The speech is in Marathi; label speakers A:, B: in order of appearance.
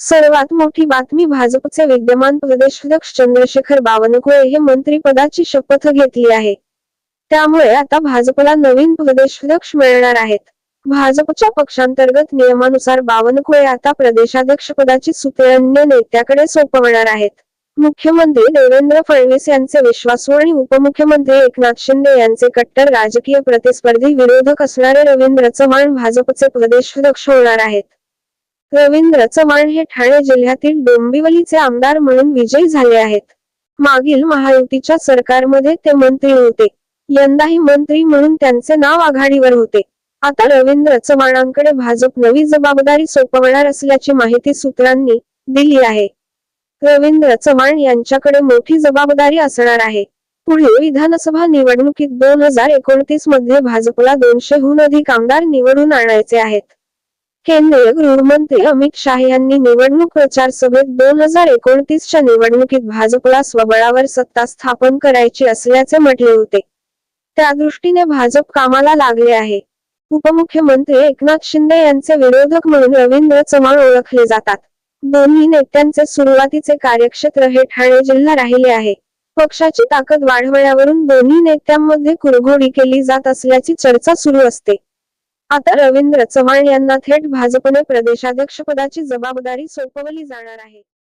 A: सर्वात मोठी बातमी भाजपचे विद्यमान प्रदेशाध्यक्ष चंद्रशेखर बावनकुळे हे मंत्रीपदाची शपथ घेतली आहे. त्यामुळे आता भाजपला नवीन प्रदेशाध्यक्ष मिळणार आहेत. भाजपच्या पक्षांतर्गत नियमानुसार बावनकुळे आता प्रदेशाध्यक्ष पदाची सूत्रे अन्य नेत्याकडे सोपवणार आहेत. मुख्यमंत्री देवेंद्र फडणवीस यांचे विश्वासू आणि उपमुख्यमंत्री एकनाथ शिंदे यांचे कट्टर राजकीय प्रतिस्पर्धी विरोधक असणारे रवींद्र चव्हाण भाजपचे प्रदेशाध्यक्ष होणार आहेत. रवींद्र चव्हाण हे ठाणे जिल्ह्यातील डोंबिवलीचे आमदार म्हणून विजयी झाले आहेत. मागील महायुतीच्या सरकारमध्ये ते मंत्री होते यंदाही मंत्री म्हणून त्यांचे नाव आघाडीवर होते. आता रवींद्र चव्हाणांकडे भाजप नवी जबाबदारी सोपवणार असल्याची माहिती सूत्रांनी दिली आहे. रवींद्र चव्हाण यांच्याकडे मोठी जबाबदारी असणार आहे. पुढील विधानसभा निवडणुकीत दोन हजार एकोणतीसमध्ये भाजपला दोनशेहून अधिक आमदार निवडून आणायचे आहेत. केंद्रीय गृहमंत्री अमित शाह यांनी निवडणूक प्रचार सभेत दोन हजार एकोणतीसच्या निवडणुकीत भाजपला स्वबळावर सत्ता स्थापन करायची असल्याचे म्हटले होते. त्या दृष्टीने भाजप कामाला लागले आहे. उपमुख्यमंत्री एकनाथ शिंदे यांचे विरोधक म्हणून रवींद्र चव्हाण ओळखले जातात. दोन्ही नेत्यांचे सुरुवातीचे कार्यक्षेत्र हे ठाणे जिल्हा राहिले आहे. पक्षाची ताकद वाढवण्यावरून दोन्ही नेत्यांमध्ये कुरघोडी केली जात असल्याची चर्चा सुरू असते. आता रवींद्र चव्हाण यांना थेट भाजपने प्रदेशाध्यक्ष पदाची जबाबदारी सोपवली जाणार आहे.